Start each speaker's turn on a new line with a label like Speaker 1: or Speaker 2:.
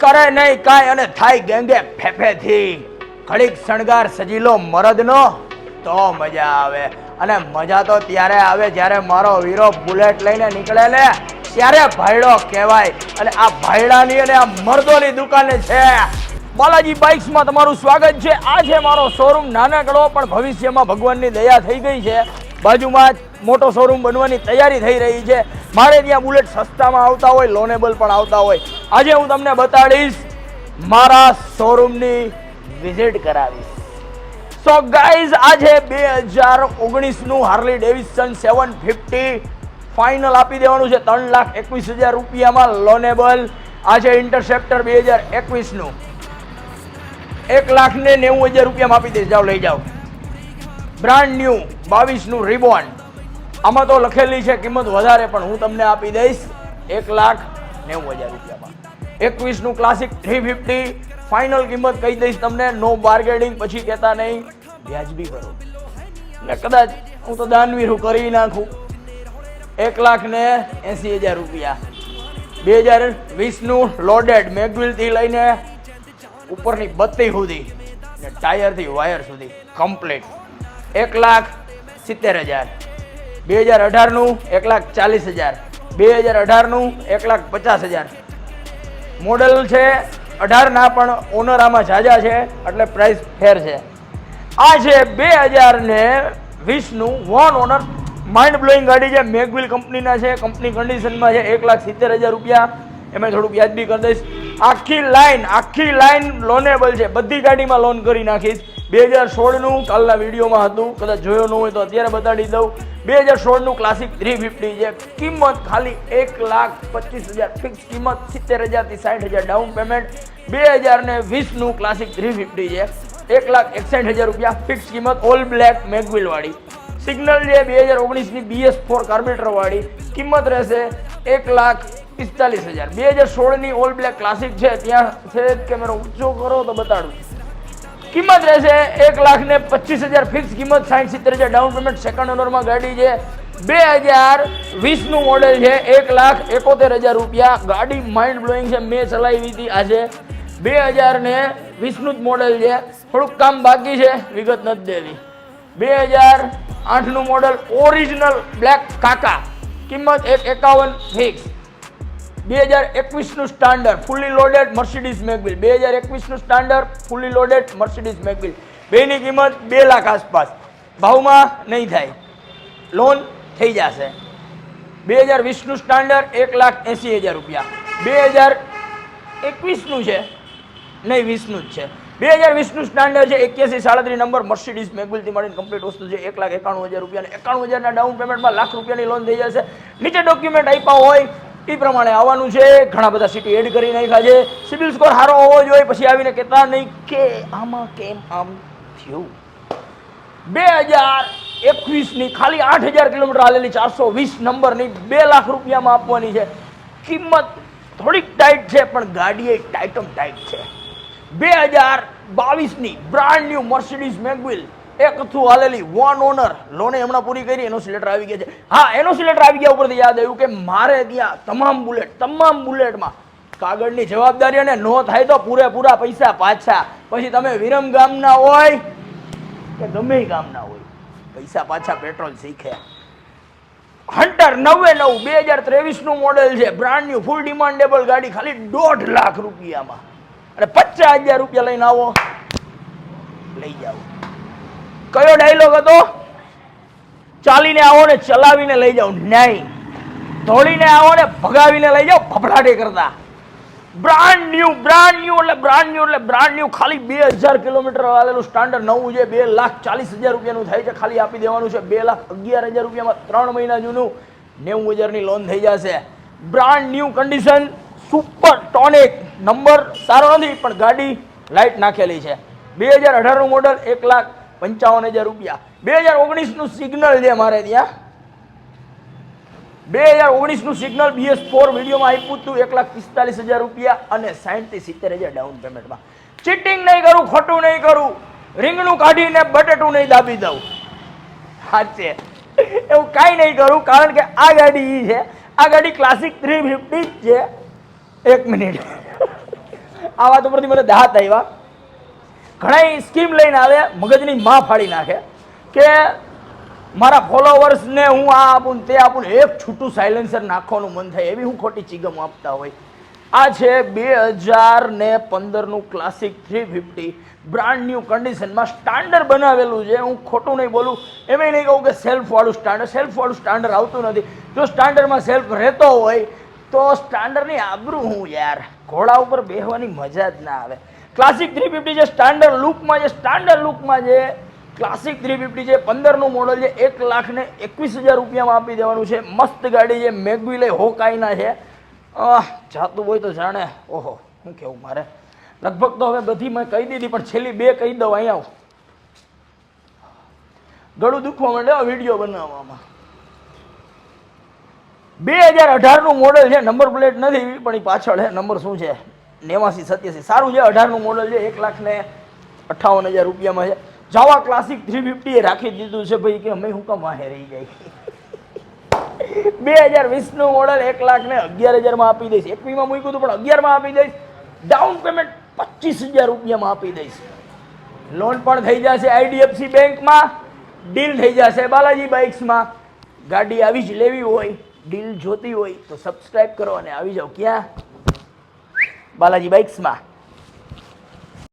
Speaker 1: કરે નહીં, કાંઈ અને થાય ગેંગે ફેફેથી. ઘડીક શણગાર સજીલો મરદનો, તો મજા આવે. અને મજા તો ત્યારે આવે જ્યારે મારો વીરો બુલેટ લઈને નીકળે ને, ત્યારે ભાઈડો કહેવાય. અને આ ભાઈડાની અને આ મર્દોની દુકાને છે. બાલાજી બાઇક્સમાં તમારું સ્વાગત છે. આ છે મારો શોરૂમ નાનકડો, પણ ભવિષ્યમાં ભગવાનની દયા થઈ ગઈ છે. બાજુમાં જ મોટો શોરૂમ બનવાની તૈયારી થઈ રહી છે. મારે ત્યાં બુલેટ સસ્તામાં આવતા હોય, લોનેબલ પણ આવતા હોય. આજે હું તમને બતાડીશ, મારા શોરૂમની વિઝિટ કરાવીશ. સો ગાઈઝ આજે બે હજાર ઓગણીસનું Harley Davidson seven fifty final આપી દેવાનું છે. ત્રણ લાખ એકવીસ હજાર રૂપિયામાં લોનેબલ. આજે ઇન્ટરસેપ્ટર બે હજાર એકવીસનું. એક લાખ ને નેવું હજાર રૂપિયામાં આપી દઈશ જાઓ, લઈ જાઓ. બ્રાન્ડ ન્યૂ બાવીસનું રિબોન આમાં તો લખેલી છે કિંમત વધારે, પણ હું તમને આપી દઈશ એક લાખ નેવું હજાર રૂપિયામાં. એકવીસનું ક્લાસિક થ્રી ફિફ્ટી ફાઇનલ કિંમત કહી દઈશ તમને નો બાર્ગેનિંગ પછી કહેતા નહીં, વ્યાજબી કરો. ને કદાચ હું તો દાનવીર કરી નાખું. એક લાખ ને એંસી હજાર રૂપિયા. બે હજાર વીસનું લોડેડ મેગવિલથી લઈને ઉપરની બત્તી સુધી ને ટાયરથી વાયર સુધી કમ્પ્લીટ એક લાખ સિત્તેર હજાર. બે હજાર અઢારનું એક લાખ ચાલીસ હજાર. બે હજાર અઢારનું એક લાખ પચાસ હજાર. મોડલ છે અઢારના, પણ ઓનર આમાં ઝાઝા છે, એટલે પ્રાઇસ ફેર છે. આ છે બે હજાર ને વીસનું વન ઓનર માઇન્ડ બ્લોઈંગ ગાડી છે. મેગવિલ કંપનીના છે, કંપની કન્ડિશનમાં છે, એક લાખ સિત્તેર હજાર રૂપિયા. એમાં થોડુંક વ્યાજબી કરી દઈશ. આખી લાઈન આખી લાઈન લોનેબલ છે. બધી ગાડીમાં લોન કરી નાખીશ. બે હજાર સોળનું કાલના વિડીયોમાં હતું. કદાચ જોયો ન હોય તો અત્યારે બતાડી દઉં. બે હજાર સોળનું ક્લાસિક થ્રી ફિફ્ટી છે. કિંમત ખાલી એક લાખ પચીસ હજાર ફિક્સ કિંમત સિત્તેર હજારથી સાઠ હજાર ડાઉન પેમેન્ટ બે હજાર ને વીસનું ક્લાસિક થ્રી ફિફ્ટી છે. એક લાખ એકસાઠ હજાર રૂપિયા ફિક્સ કિંમત ઓલ બ્લેક મેગવિલવાળી સિગ્નલ છે બે હજાર ઓગણીસની બીએસ ફોર કાર્બેટરવાળી કિંમત રહેશે એક લાખ પિસ્તાલીસ હજાર. બે હજાર સોળની ઓલ બ્લેક ક્લાસિક છે. ત્યાં છે કેમેરો ઊંચો કરો તો બતાડું. કિંમત રહેશે એક લાખ ને પચીસ હજાર. ફિક્સ કિંમત સાઠ સિત્તેર હજાર. ડાઉન પેમેન્ટ સેકન્ડ ઓનરમાં ગાડી છે. બે હજાર વીસનું મોડેલ છે. એક લાખ એકોતેર હજાર રૂપિયા. ગાડી માઇન્ડ બ્લોઈંગ છે. મેં ચલાવી હતી આજે. બે હજાર ને વીસનું જ મોડેલ છે. થોડુંક કામ બાકી છે. વિગત નથી દેવી. બે હજાર આઠનું મોડેલ ઓરિજિનલ બ્લેક કાકા. કિંમત એક એકાવન ફિક્સ બે હજાર એકવીસનું સ્ટાન્ડર્ડ ફૂલી લોડેડ મર્સિડીઝ મેગવિલ બે હજાર એકવીસનું સ્ટાન્ડર્ડ ફૂલી લોડેડ મર્સિડીઝ મેગવિલ બેની કિંમત બે લાખ આસપાસ. ભાવમાં નહીં થાય. લોન થઈ જશે. બે હજાર વીસનું સ્ટાન્ડર્ડ એક લાખ એંસી હજાર રૂપિયા. બે હજાર એકવીસનું છે. નહીં, વીસનું જ છે. બે હજાર વીસનું સ્ટાન્ડર્ડ છે એક્યાસી સાડત્રીસ નંબર મર્સિડીઝ મેગવિલથી મળીને કમ્પ્લીટ વસ્તુ છે એક લાખ એકાણું હજાર રૂપિયા. એકાણું હજારના ડાઉન પેમેન્ટમાં લાખ રૂપિયાની લોન થઈ જશે. નીચે ડોક્યુમેન્ટ આપ્યા હોય એ પ્રમાણે આવવાનું છે. ઘણા બધા સિટી એડ કરી નાખ્યા છે. સિવિલ સ્કોર સારો હોવો જોઈએ. પછી આવીને કહેતા નહીં કે આમાં કેમ આમ થયું. બે હજાર એકવીસની ખાલી આઠ હજાર કિલોમીટર હાલેલી ચારસો વીસ નંબરની બે લાખ રૂપિયામાં આપવાની છે. કિંમત થોડીક ટાઈટ છે, પણ ગાડી એ ટાઈટમ ટાઈટ છે. બે હજાર બાવીસની બ્રાન્ડ ન્યૂ મર્સિડીઝ મેગવિલ એક થ્રુ હાલેલી વન ઓનર લોને હમણાં પૂરી કરી, એનો સિલેટર આવી ગયા છે. હા, એનો સિલેટર આવી ગયા ઉપરથી યાદ આવ્યું કે મારે ત્યાં તમામ બુલેટ, તમામ બુલેટમાં કાગળની જવાબદારી અને નો થાય તો પૂરેપૂરા પૈસા પાછા. પછી તમે વિરમ ગામના હોય કે ગમે ગામના હોય, પૈસા પાછા પેટ્રોલ શીખે. હન્ટર નવે નવ બે હજાર ત્રેવીસનું મોડેલ છે. બ્રાન્ડ ન્યુ ફૂલ ડિમાન્ડેબલ ગાડી, ખાલી દોઢ લાખ રૂપિયામાં. અને પચાસ હજાર રૂપિયા લઈને આવો. લઈ જાઓ. કયો ડાયલોગ હતો? ચાલીને આવો ને ચલાવીને લઈ જાઓ નહીં ધોળીને આવો ને ભગાવીને લઈ જાઓ ફફડાટે કરતા. બ્રાન્ડ ન્યુ બ્રાન્ડ ન્યુ એટલે બ્રાન્ડ ન્યુ એટલે બ્રાન્ડ ન્યુ ખાલી બે હજાર કિલોમીટર વાળેલું સ્ટાન્ડર્ડ નવું છે, બે લાખ ચાલીસ હજાર રૂપિયાનું થાય છે, ખાલી આપી દેવાનું છે. બે લાખ અગિયાર હજાર રૂપિયામાં ત્રણ મહિના જૂનું નેવું હજારની લોન થઈ જશે. Brand new condition super tonic number સારો નથી, પણ ગાડી લાઇટ નાખેલી છે. બે હજાર અઢારનું મોડલ એક લાખ પંચાવન હજાર રૂપિયા. બે હજાર ઓગણીસનું સિગ્નલ છે મારે ત્યાં. બે હજાર ઓગણીસનું સિગ્નલ બીએસ ફોર વિડીયોમાં આપ્યું હતું, એક લાખ પિસ્તાલીસ હજાર રૂપિયા અને સાઠથી સિત્તેર હજાર ડાઉન પેમેન્ટમાં ચીટિંગ નહીં કરું, ખોટું નહીં કરું રીંગણું કાઢીને બટેટું નહીં દાબી દઉં. સાચે. એવું કાંઈ નહીં કરું, કારણ કે આ ગાડી એ છે. આ ગાડી ક્લાસિક થ્રી ફિફ્ટી છે. એક મિનિટ. આ વાત ઉપરથી મને દાહત આવ્યા ઘણા સ્કીમ લઈને આવે, મગજની માં ફાડી નાખે કે મારા ફોલોવર્સને હું આ આપું તે આપું એક છૂટું સાયલેન્સર નાખવાનું મન થાય એવી હું ખોટી ચીગમ આપતા હોય. આ છે બે હજાર ને પંદરનું classic three fifty brand new કન્ડિશનમાં સ્ટાન્ડર્ડ બનાવેલું છે. હું ખોટું નહીં બોલું. એમ નહીં કહું કે સેલ્ફવાળું સ્ટાન્ડર્ડ સેલ્ફવાળું સ્ટાન્ડર્ડ આવતું નથી. જો સ્ટાન્ડર્ડમાં સેલ્ફ રહેતો હોય, તો સ્ટાન્ડર્ડની આબરૂ હું યાર. ઘોડા ઉપર બેહવાની મજા જ ના આવે. ક્લાસિક થ્રી ફિફ્ટી જે સ્ટાન્ડર્ડ લુકમાં જે સ્ટાન્ડર્ડ લુકમાં જે ક્લાસિક થ્રી ફિફ્ટી છે પંદરનું મોડલ છે એક લાખ ને એકવીસ હજાર રૂપિયામાં આપી દેવાનું છે. મસ્ત ગાડી છે મેગવિલે હોકાઈના છે. જાતું હોય તો જાણે. ઓહો, શું કેવું મારે? લગભગ તો હવે બધી મેં કહી દીધી, પણ છેલ્લી બે કહી દઉં અહીંયા આવ. ગળું દુખવા માંડે વીડિયો બનાવવામાં. બે હજાર અઢારનું મોડલ છે નંબર પ્લેટ નથી, પણ એ પાછળ છે નંબર શું છે? નેવાસી, સત્યાસી. સારું છે, અઢારનું મોડલ છે, એક લાખ ને અઠ્ઠાવન હજાર રૂપિયામાં છે. જાવા ક્લાસિક થ્રી ફિફ્ટી રાખી દીધું છે ભાઈ કે અમે હું કમ વાહે રહી જાય. બે હજાર વીસનું મોડલ એક લાખ ને અગિયાર હજારમાં આપી દઈશ. એકવીમાં મૂક્યું હતું પણ અગિયારમાં આપી દઈશ. ડાઉન પેમેન્ટ પચીસ હજાર રૂપિયામાં આપી દઈશ. લોન પણ થઈ જશે આઈડીએફસી બેંકમાં. ડીલ થઈ જશે બાલાજી બાઇક્સમાં. ગાડી આવી જ લેવી હોય ડીલ જોતી હોય તો સબસ્ક્રાઈબ કરો અને આવી જાઓ. ક્યાં? બાલાજી બાઇક્સમાં.